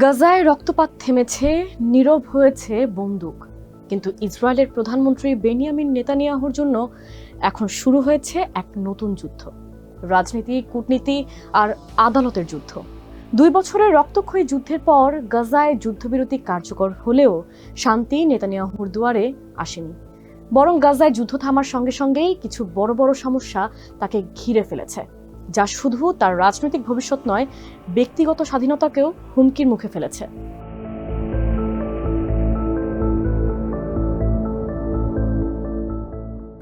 গাজায় রক্তপাত থেমেছে, নীরব হয়েছে বন্দুক। কিন্তু ইসরায়েলের প্রধানমন্ত্রী বেনিয়ামিন নেতানিয়াহুর জন্য এখন শুরু হয়েছে এক নতুন যুদ্ধ। রাজনীতি, কূটনীতি আর আদালতের যুদ্ধ। দুই বছরের রক্তক্ষয়ী যুদ্ধের পর গাজায় যুদ্ধবিরতি কার্যকর হলেও শান্তি নেতানিয়াহুর দুয়ারে আসেনি। বরং গাজায় যুদ্ধ থামার সঙ্গে সঙ্গেই কিছু বড় বড় সমস্যা তাকে ঘিরে ফেলেছে। যা শুধু তার রাজনৈতিক ভবিষ্যৎ নয়, ব্যক্তিগত স্বাধীনতাকেও হুমকির মুখে ফেলেছে।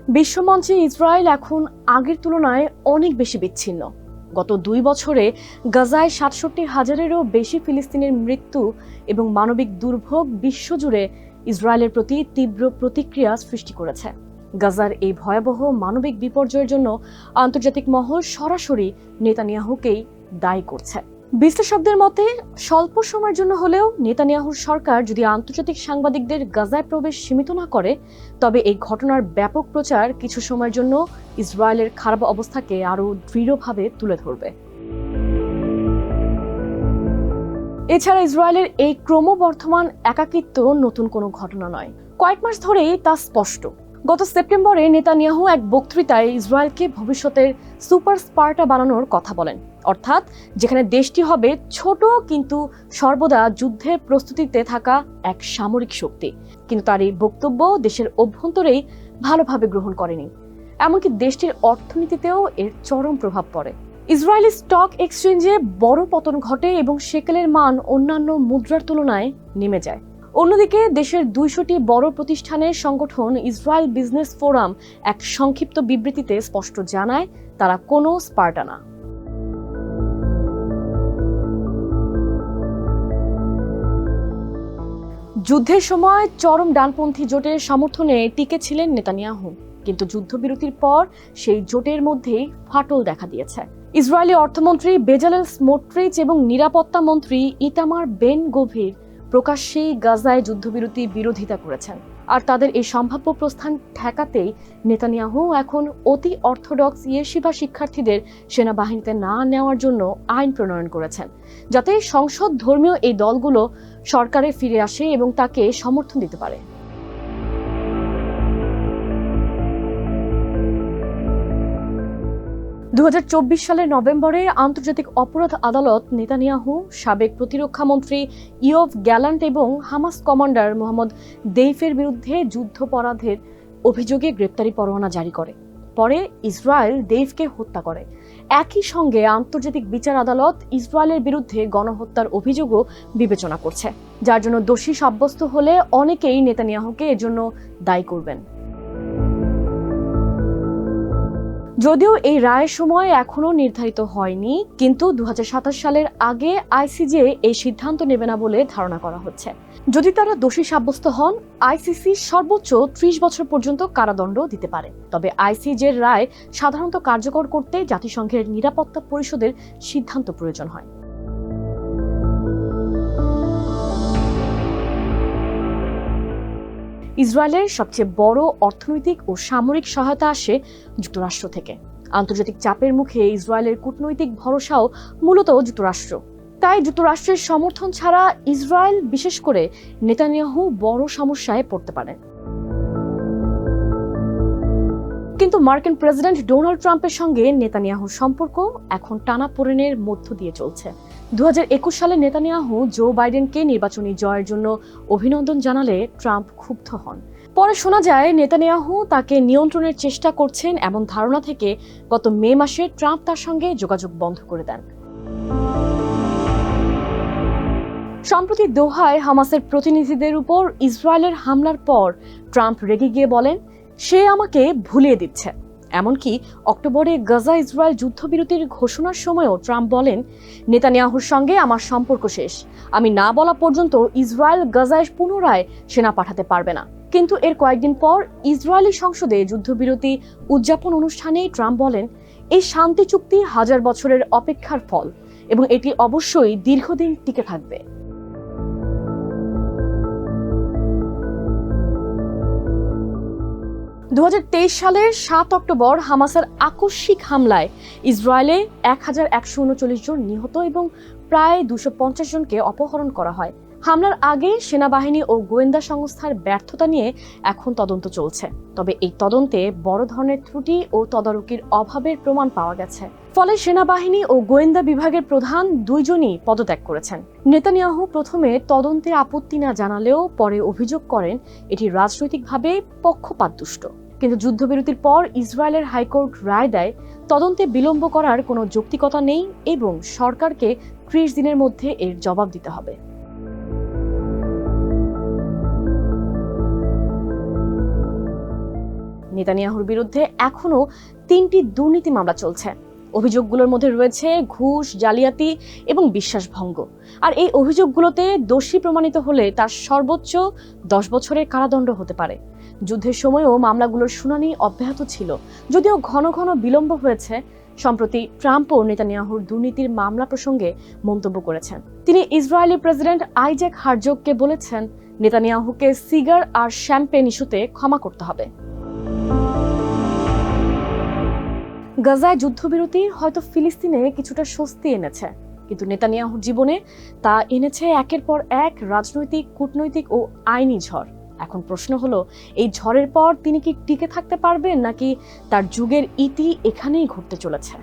বিশ্বমঞ্চে ইসরায়েল এখন আগের তুলনায় অনেক বেশি বিচ্ছিন্ন। গত দুই বছরে গাজায় সাতষট্টি হাজারেরও বেশি ফিলিস্তিনের মৃত্যু এবং মানবিক দুর্ভোগ বিশ্বজুড়ে ইসরায়েলের প্রতি তীব্র প্রতিক্রিয়া সৃষ্টি করেছে। গাজার এই ভয়াবহ মানবিক বিপর্যয়ের জন্য আন্তর্জাতিক মহল সরাসরি নেতানিয়াহুকেই দায়ী করছে। বিশ্লেষকদের মতে, স্বল্প সময়ের জন্য হলেও নেতানিয়াহুর সরকার যদি আন্তর্জাতিক সাংবাদিকদের গাজায় প্রবেশ সীমিত না করে, তবে এই ঘটনার ব্যাপক প্রচার কিছু সময়ের জন্য ইসরায়েলের খারাপ অবস্থাকে আরও দৃঢ়ভাবে তুলে ধরবে। এছাড়া ইসরায়েলের এই ক্রমবর্ধমান একাকিত্ব নতুন কোনো ঘটনা নয়। কয়েক মাস ধরেই তা স্পষ্ট। গত সেপ্টেম্বরে নেতানিয়াহু এক বক্তৃতায় ইসরায়েলকে ভবিষ্যতের সুপার স্পার্টা বানানোর কথা বলেন। অর্থাৎ যেখানে দেশটি হবে ছোট কিন্তু সর্বদা যুদ্ধের প্রস্তুতিতে থাকা এক সামরিক শক্তি। কিন্তু তার এই বক্তব্য দেশের অভ্যন্তরেই ভালোভাবে গ্রহণ করেনি। এমনকি দেশটির অর্থনীতিতেও এর চরম প্রভাব পড়ে। ইসরায়েলি স্টক এক্সচেঞ্জে বড় পতন ঘটে এবং সেকেলের মান অন্যান্য মুদ্রার তুলনায় নেমে যায়। অন্যদিকে দেশের দুইশোটি বড় প্রতিষ্ঠানের সংগঠন ইসরায়েল বিজনেস ফোরাম এক সংক্ষিপ্ত বিবৃতিতে স্পষ্ট জানায়, তারা কোনো স্পার্টা না যুদ্ধের সময় চরম ডানপন্থী জোটের সমর্থনে টিকে ছিলেন নেতানিয়াহু, কিন্তু যুদ্ধবিরতির পর সেই জোটের মধ্যেই ফাটল দেখা দিয়েছে। ইসরায়েলি অর্থমন্ত্রী বেজালেল স্মোট্রিচ এবং নিরাপত্তা মন্ত্রী ইতামার বেন গভীর প্রকাশ্যেই গাজায় যুদ্ধবিরতি বিরোধিতা করেছেন। আর তাদের এই সম্ভাব্য প্রস্থান ঠেকাতেই নেতানিয়াহু এখন অতি অর্থোডক্স ইয়েশিবা শিক্ষার্থীদের সেনাবাহিনীতে না নেওয়ার জন্য আইন প্রণয়ন করেছেন। যাতে সংসদ ধর্মীয় এই দলগুলো সরকারে ফিরে আসে এবং তাকে সমর্থন দিতে পারে। দুহাজার চব্বিশ সালের নভেম্বরে আন্তর্জাতিক অপরাধ আদালত নেতানিয়াহু, সাবেক প্রতিরক্ষা মন্ত্রী ইয়ভ গ্যালান্ট এবং হামাস কমান্ডার মোহাম্মদ দেইফের বিরুদ্ধে যুদ্ধপরাধের অভিযোগে গ্রেপ্তারি পরোয়ানা জারি করে। পরে ইসরায়েল দেইফকে হত্যা করে। একই সঙ্গে আন্তর্জাতিক বিচার আদালত ইসরায়েলের বিরুদ্ধে গণহত্যার অভিযোগও বিবেচনা করছে, যার জন্য দোষী সাব্যস্ত হলে অনেকেই নেতানিয়াহুকে এজন্য দায়ী করবেন। যদিও এই রায়ের সময় এখনও নির্ধারিত হয়নি, কিন্তু দু হাজার সাতাশ সালের আগে আইসিজে এই সিদ্ধান্ত নেবে না বলে ধারণা করা হচ্ছে। যদি তারা দোষী সাব্যস্ত হন, আইসিসি সর্বোচ্চ ত্রিশ বছর পর্যন্ত কারাদণ্ড দিতে পারে। তবে আইসিজের রায় সাধারণত কার্যকর করতে জাতিসংঘের নিরাপত্তা পরিষদের সিদ্ধান্ত প্রয়োজন হয়। ইসরায়েলের সবচেয়ে বড় অর্থনৈতিক ও সামরিক সহায়তা আসে যুক্তরাষ্ট্র থেকে। আন্তর্জাতিক চাপের মুখে ইসরায়েলের কূটনৈতিক ভরসাও মূলত যুক্তরাষ্ট্র। তাই যুক্তরাষ্ট্রের সমর্থন ছাড়া ইসরায়েল বিশেষ করে নেতানিয়াহু বড় সমস্যায় পড়তে পারেন কিন্তু মার্কিন প্রেসিডেন্ট ডোনাল্ড ট্রাম্পের সঙ্গে নেতানিয়াহুর সম্পর্ক এখন টানাপোড়েনের মধ্য দিয়ে চলছে। দু হাজার একুশ সালে নেতানিয়াহু জো বাইডেনকে নির্বাচনী জয়ের জন্য অভিনন্দন জানালে ট্রাম্প ক্ষুব্ধ হন। পরে শোনা যায়, নেতানিয়াহু তাকে নিয়ন্ত্রণের চেষ্টা করছেন এমন ধারণা থেকে গত মে মাসে ট্রাম্প তার সঙ্গে যোগাযোগ বন্ধ করে দেন। সম্প্রতি দোহায় হামাসের প্রতিনিধিদের উপর ইসরায়েলের হামলার পর ট্রাম্প রেগে গিয়ে বলেন সে আমাকে ভুলিয়ে দিচ্ছে। এমনকি অক্টোবরে গাজা ইসরায়েল যুদ্ধবিরতির ঘোষণার সময়ও ট্রাম্প বলেন, নেতানিয়াহুর সঙ্গে আমার সম্পর্ক শেষ। আমি না বলা পর্যন্ত ইসরায়েল গাজায় পুনরায় সেনা পাঠাতে পারবে না। কিন্তু এর কয়েকদিন পর ইসরায়েলি সংসদে যুদ্ধবিরতি উদযাপন অনুষ্ঠানে ট্রাম্প বলেন, এই শান্তি চুক্তি হাজার বছরের অপেক্ষার ফল এবং এটি অবশ্যই দীর্ঘদিন টিকে থাকবে। দু হাজার তেইশ সালের সাত অক্টোবর হামাসের আকস্মিক হামলায় ইসরায়েলে এক হাজার একশো উনচল্লিশ জন নিহত এবং প্রায় দুশো পঞ্চাশ জনকে অপহরণ করা হয়। হামলার আগে সেনাবাহিনী ও গোয়েন্দা সংস্থার ব্যর্থতা নিয়ে এখন তদন্ত চলছে। তবে এই তদন্তে বড় ধরনের ত্রুটি ও তদারকির অভাবের প্রমাণ পাওয়া গেছে। ফলে সেনাবাহিনী ও গোয়েন্দা বিভাগের প্রধান দুইজনই পদত্যাগ করেছেন। নেতানিয়াহু প্রথমে তদন্তে আপত্তি না জানালেও পরে অভিযোগ করেন, এটি রাজনৈতিকভাবে পক্ষপাতদুষ্ট। কিন্তু যুদ্ধবিরতির পর ইসরায়েলের হাইকোর্ট রায় দেয়, তদন্তে বিলম্ব করার কোনো যৌক্তিকতা নেই এবং সরকারকে ত্রিশ দিনের মধ্যে এর জবাব দিতে হবে। নেতানিয়াহুর বিরুদ্ধে এখনও তিনটি দুর্নীতি মামলা চলছে। অভিযোগগুলোর মধ্যে রয়েছে ঘুষ, জালিয়াতি এবং বিশ্বাসভঙ্গ। আর এই অভিযোগগুলোতে দোষী প্রমাণিত হলে তার সর্বোচ্চ দশ বছরের কারাদণ্ড হতে পারে। যুদ্ধের সময়ও মামলাগুলোর শুনানি অব্যাহত ছিল। যদিও ঘন ঘন বিলম্ব হয়েছে, সম্প্রতি ট্রাম্পও নেতানিয়াহুর দুর্নীতির মামলা প্রসঙ্গে মন্তব্য করেছেন। তিনি ইসরায়েলি প্রেসিডেন্ট আইজ্যাক হারজোগকে বলেছেন, নেতানিয়াহুকে সিগার আর শ্যাম্পেন ইস্যুতে ক্ষমা করতে হবে। গাজায় যুদ্ধবিরতি হয়তো ফিলিস্তিনে কিছুটা স্বস্তি এনেছে। কিন্তু নেতানিয়াহুর জীবনে তা এনেছে একের পর এক রাজনৈতিক, কূটনৈতিক ও আইনি ঝড়। এখন প্রশ্ন হলো, এই ঝড়ের পর তিনি কি টিকে থাকতে পারবেন নাকি তার যুগের ইতি এখানেই ঘটতে চলেছে?